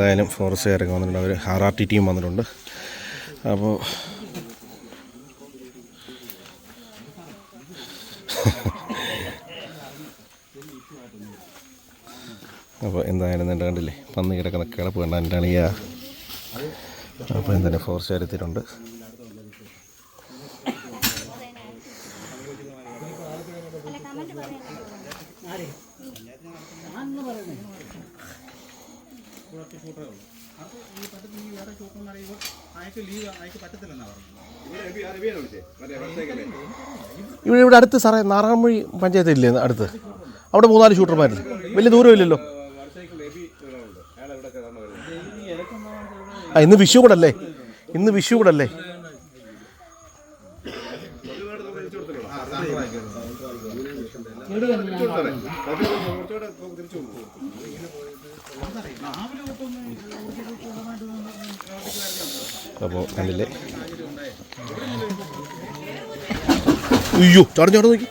എന്തായാലും ഫോറസ്റ്റുകാരൊക്കെ വന്നിട്ടുണ്ട്. അവർ ആർ ആർ ടി ടീം വന്നിട്ടുണ്ട്. അപ്പോൾ അപ്പോൾ എന്തായാലും എന്റെ കണ്ടില്ലേ? പന്നി കിടക്കുന്ന കിടപ്പ് കണ്ട എന്റെ അളിയ അപ്പോൾ എന്തായാലും ഫോറസ്റ്റുകാർ എത്തിയിട്ടുണ്ട്. ഇവിടെ ഇവിടെ അടുത്ത് സാറേ നാറാമൊഴി പഞ്ചായത്ത് ഇല്ലേ അടുത്ത്? അവിടെ മൂന്നാൽ ഷൂട്ടർമാരില്ല വലിയ ദൂരമില്ലല്ലോ. ആ ഇന്ന് വിഷു കൂടെ അല്ലേ? ഇന്ന് വിഷു കൂടെ അല്ലേ? അപ്പോൾ കണ്ടില്ലേ? അയ്യോ ചാടും ചാടും നോക്കി.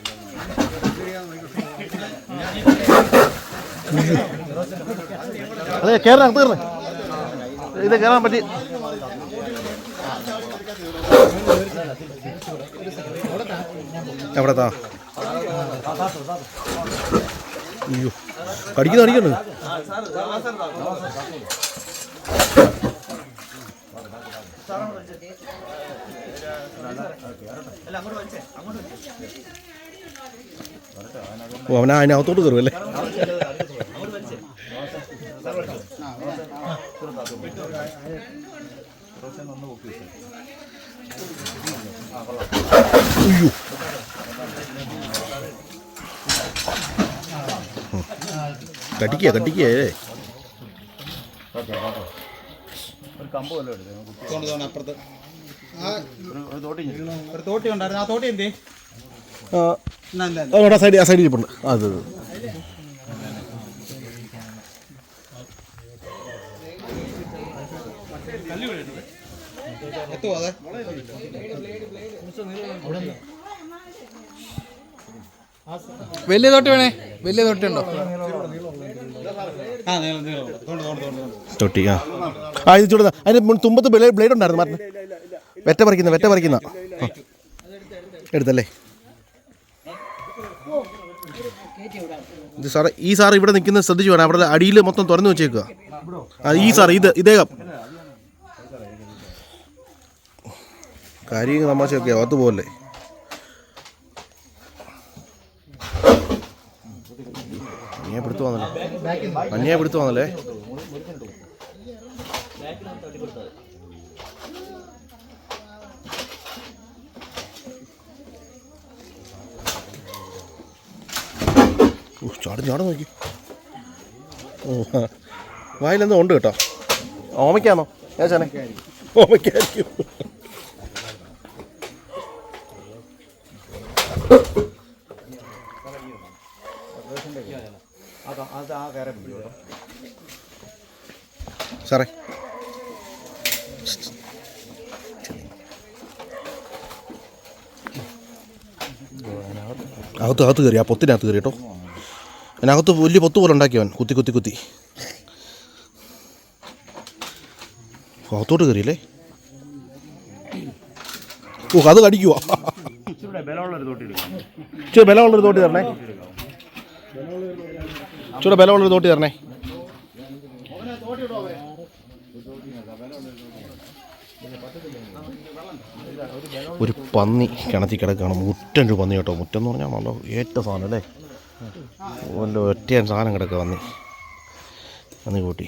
അതെ കയറാൻ അകത്ത് കയറണേ ഇത് കയറാൻ പറ്റി. താ അയ്യോ കടിക്കുന്നു കടിക്കുന്നു. ഓ അവനാ അതിനകത്തോട്ട് കയറുമല്ലേ അയ്യോ. കടിക്കുക കടിക്കേ അപ്പുറത്ത്. ഒരു തോട്ടി ഉണ്ടായിരുന്നു. ആ തോട്ടി എന്തേ? അവിടെ ആ സൈഡിൽ ആ സൈഡിൽ ഇരിപ്പുണ്ട്. ആ, അത് അത്. എത്തുവോ അതെ? വലിയ തോട്ടി വേണേ. വലിയ തോട്ടി ഉണ്ടോ ആ നീളം നീളം തോണ്ട് തോണ്ട് തോണ്ട് തോണ്ട് തൊട്ടി ആ ആ ഇത് ചൂടുന്ന അതിന് തുമ്പത്ത് ബ്ലേഡ് ഉണ്ടായിരുന്നു മാറിന് വെറ്റ പറിക്കുന്ന വെറ്റ പറിക്കുന്ന. എടുത്തല്ലേ? ഇത് സാറേ ഈ സാർ ഇവിടെ നിൽക്കുന്നത് ശ്രദ്ധിച്ചു വേണം. അവിടെ അടിയിൽ മൊത്തം തുറന്നു വെച്ചേക്കുക. ആ ഈ സാർ ഇത് ഇദ്ദേഹം കാര്യങ്ങൾ തമാശയൊക്കെ അകത്ത് പോകല്ലേ മഞ്ഞയെ പിടുത്തു വന്നല്ലേ മഞ്ഞയെ പിടുത്തു വന്നല്ലേ ചാടും ചാടും നോക്കി. വായിലെന്തോ ഉണ്ട് കേട്ടോ. ഓമയ്ക്കാന്നോ ഏച്ചാനെ ഓമയ്ക്കായിരിക്കും. സാറേ. അകത്ത് അകത്ത് കയറി ആ പൊത്തിനകത്ത് കയറി കേട്ടോ. അതിനകത്ത് വലിയ പൊത്ത് പോലെ ഉണ്ടാക്കിയവൻ കുത്തി കുത്തി കുത്തി. അകത്തോട്ട് കയറിയല്ലേ? ഓ അത് കടിക്കുവാ. ഇച്ചിരി ബലമുള്ളൊരു തോട്ടി തരണേ. ഇച്ചിരി ബലമുള്ളൊരു തോട്ടി തരണേ. ഒരു പന്നി കിണറ്റി കിടക്കുകയാണ്. മുറ്റം ഒരു പന്നി കേട്ടോ. മുറ്റം എന്ന് പറഞ്ഞാൽ നല്ല ഏറ്റ സാധനം അല്ലേ? നല്ല ഒറ്റ സാധനം കിടക്കുക പന്നി. പന്നി കൂട്ടി.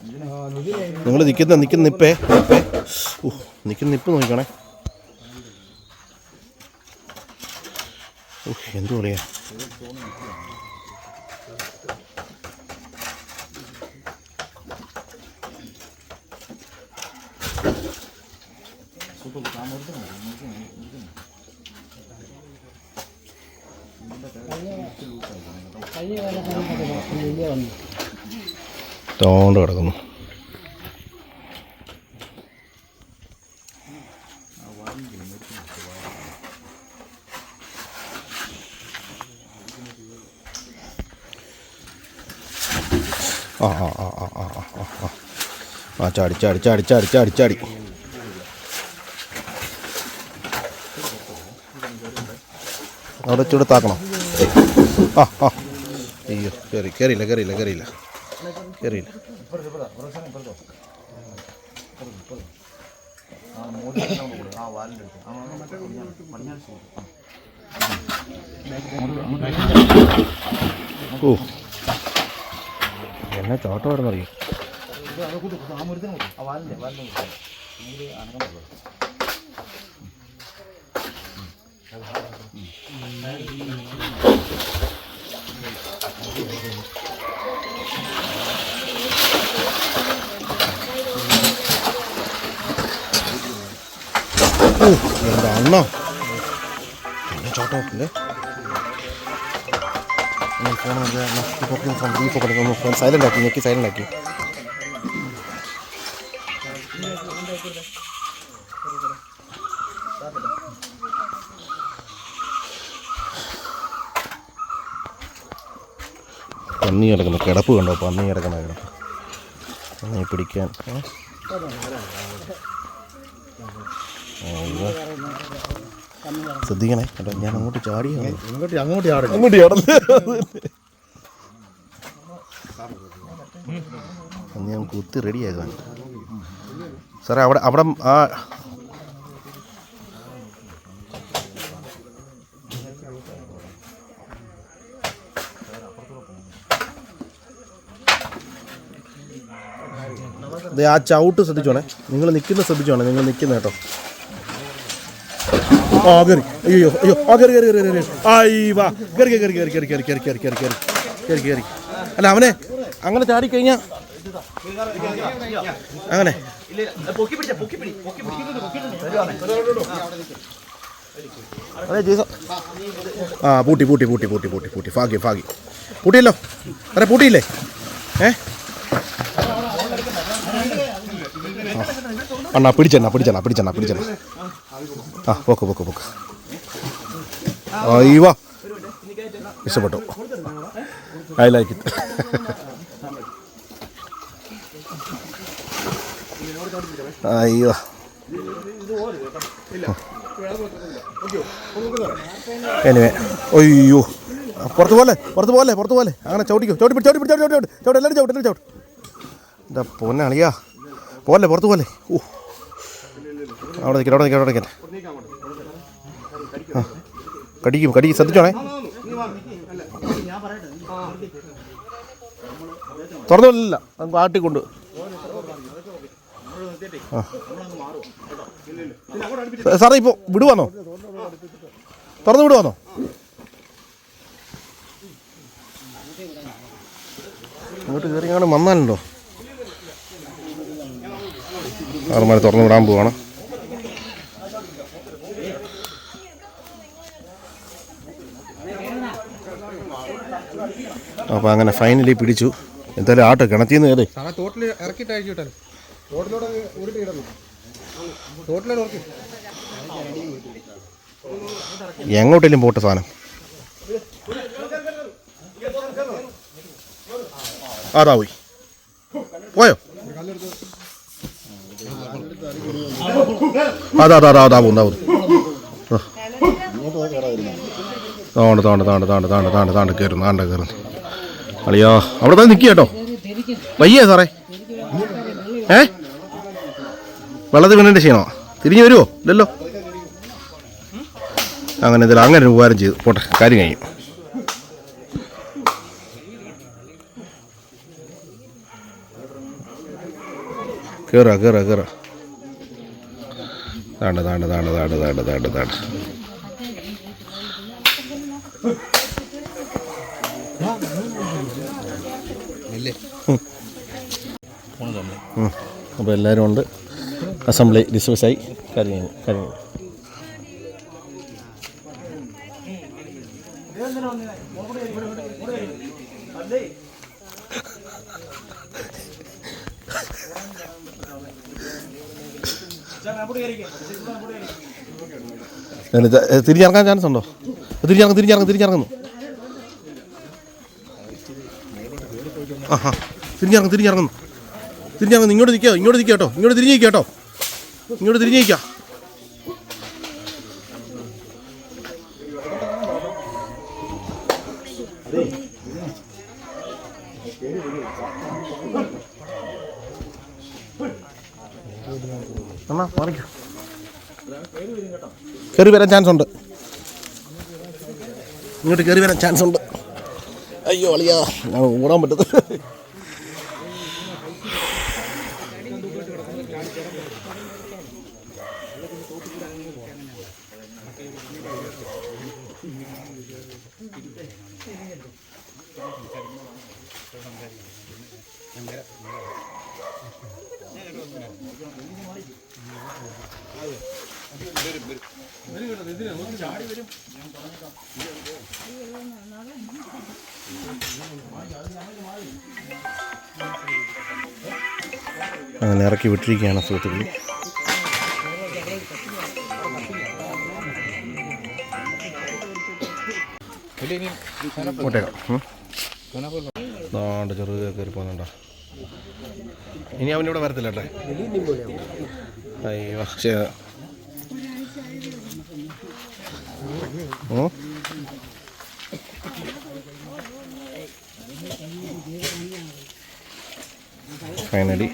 നിങ്ങൾ നിൽക്കുന്ന നിൽക്കുന്ന നിപ്പേ നിപ്പേ. നിൽക്കുന്ന നിപ്പ് നോക്കണേ എന്തു പറയാ? തോണ്ട് കിടക്കുന്നു. ആ ആ ആ ആ ആ ആ ചാടി ചാടി ചാടി ചാടി ചാടി ചാടി. അവിടെ ചൂട് താക്കണം. ആ ആ. അയ്യോ കയറി കയറിയില്ല കയറിയില്ല കയറിയില്ല കയറിയില്ല ഓ. എന്നെ ചോട്ടമായിരുന്നറിയോ ഓ എന്താ അണ്ണ? എന്നെ ചോട്ടോ അല്ലേ ഫോൺ ആക്കി ഞെക്കി സൈലന്റ് ആക്കി. പന്നി കിടക്കുന്ന. കിടപ്പ് കണ്ടോ? പന്നി കിടക്കുന്ന കിടപ്പ്. പന്നി പിടിക്കാൻ. ഏ? ശ്രദ്ധിക്കണേ. കേട്ടോ ഞാൻ അങ്ങോട്ട് ചാടിയാണ് അങ്ങോട്ട് അങ്ങോട്ട് അങ്ങോട്ട് ഞാൻ കുത്തി റെഡിയാക്കാൻ സാറേ അവിടെ അവിടെ ആ. ആ ചവിട്ട് ശ്രദ്ധിച്ചോണേ. നിങ്ങൾ നിൽക്കുന്ന ശ്രദ്ധിച്ചോണേ നിങ്ങൾ നിൽക്കുന്ന കേട്ടോ. ആ അയ്യോ അയ്യോ അല്ല അവനെ അങ്ങനെ അങ്ങനെ. ആ പൂട്ടി പൂട്ടി പൂട്ടി പൂട്ടി പൂട്ടി പൂട്ടി. ഫാഗി ഫാഗി. പൂട്ടിയല്ലോ? അരെ പൂട്ടിയില്ലേ? ഏ. അണ്ണാ പിടിച്ചെണ്ണ പിടിച്ചെണ്ണ പിടിച്ചെണ്ണ പിടിച്ചെണ്ണ. ആ പോക്ക് പോക്ക് പോക്ക്. അയ്യോ ഇഷ്ടപ്പെട്ടു. ഐ ലൈക്ക് ഇറ്റ് അയ്യോ എനിവേ അയ്യോ. പുറത്ത് പോലെ പുറത്ത് പോലെ പുറത്ത് പോലെ. അങ്ങനെ ചവിട്ടിക്കോ. ചവിട്ടി പിടി ചവിട്ടി പിടി ചവിട്ടി ചവിട്ടി ചവിട്ടി. എല്ലാവരും ചവിട്ടി എല്ലാവരും ചവിട്ടി. എന്താ പൊന്നളിയാ. പോലെ പുറത്ത് പോലെ. ഓ അവിടെ നിൽക്കട്ടെ അവിടെ നിൽക്കട്ടെ അവിടെ നിൽക്കട്ടെ. ആ കടിക്കും കടിക്കും. ശ്രദ്ധിച്ചോണേ? തുറന്നില്ല. നമുക്ക് ആട്ടിക്കൊണ്ട് ആ. സാറേ ഇപ്പോൾ വിടുവാന്നോ? തുറന്ന് വിടുവാന്നോ? ഇങ്ങോട്ട് കയറി അങ്ങോട്ട് വന്നാലുണ്ടോ? ആറുമാരെ തുറന്ന് വിടാൻ പോവാണ്. അപ്പോൾ അങ്ങനെ ഫൈനലി പിടിച്ചു എന്തായാലും ആട്ടോ നിന്ന് കയറി തോട്ടിൽ ഇറക്കിയിട്ട് അയച്ചു വിട്ടാലും തോട്ടിലൂടെ ഉരുട്ടി ഇടന്നു തോട്ടിലൂടെ ഇറക്കി എങ്ങോട്ടേലും പോട്ടെ സാധനം അതാ പോയി പോയോ അതാ അതാ അതാ അതാ പോകുന്നു താണ്ട് താണ്ട് താണ്ട് താണ്ട് താണ്ട് താണ്ട് താണ്ട് കയറുന്നു താണ്ട് കയറുന്നു അളിയോ അവിടെ തന്നെ നിൽക്കുക കേട്ടോ. വയ്യേ സാറേ. ഏ? വെള്ളത്തിൽ വീണിട്ട് ചെയ്യണോ തിരിഞ്ഞു വരുമോ ഇല്ലല്ലോ. അങ്ങനെ ഇതിൽ അങ്ങനെ ഒരു ഉപകാരം ചെയ്തു. പോട്ടെ കാര്യം കഴിയും കയറാ കയറാ കയറാ താണ്ട് താണ്ട് താണ്ട് താണ്ട് താണ്ട് താണ്ട് താണ്ട്. അപ്പോൾ എല്ലാവരും ഉണ്ട്. അസംബ്ലി ഡിസ്മിസ്സായി കാര്യങ്ങൾ കാര്യങ്ങൾ. തിരിഞ്ഞിറങ്ങാൻ ചാൻസ് ഉണ്ടോ? തിരിഞ്ഞിറങ്ങും തിരിഞ്ഞിറങ്ങും തിരിഞ്ഞിറങ്ങുന്നു. ആ ഹാ തിരിഞ്ഞിറങ്ങും തിരിഞ്ഞിറങ്ങുന്നു. തിരിഞ്ഞിറങ്ങുന്നു ഇങ്ങോട്ട് നിൽക്കുക ഇങ്ങോട്ട് നിൽക്കുക കേട്ടോ. ഇങ്ങോട്ട് തിരിഞ്ഞ് കേട്ടോ. ഇങ്ങോട്ട് തിരിഞ്ഞ് നിൽക്കുക കയറി വരാൻ ചാൻസ് ഉണ്ട്. ഇങ്ങോട്ട് കയറി വരാൻ ചാൻസ് ഉണ്ട്. അയ്യോ അളിയാ ഓടാൻ പറ്റത്തില്ല. അങ്ങനെ ഇറക്കി വിട്ടിരിക്കുകയാണ് സുഹൃത്തുക്കൾ ണ്ട് ചെറുത് കയറി പോകുന്നുണ്ടോ? ഇനി അവനിവിടെ വരത്തില്ല കേട്ടെ. അയ്യോ ശരി. ഫൈനലി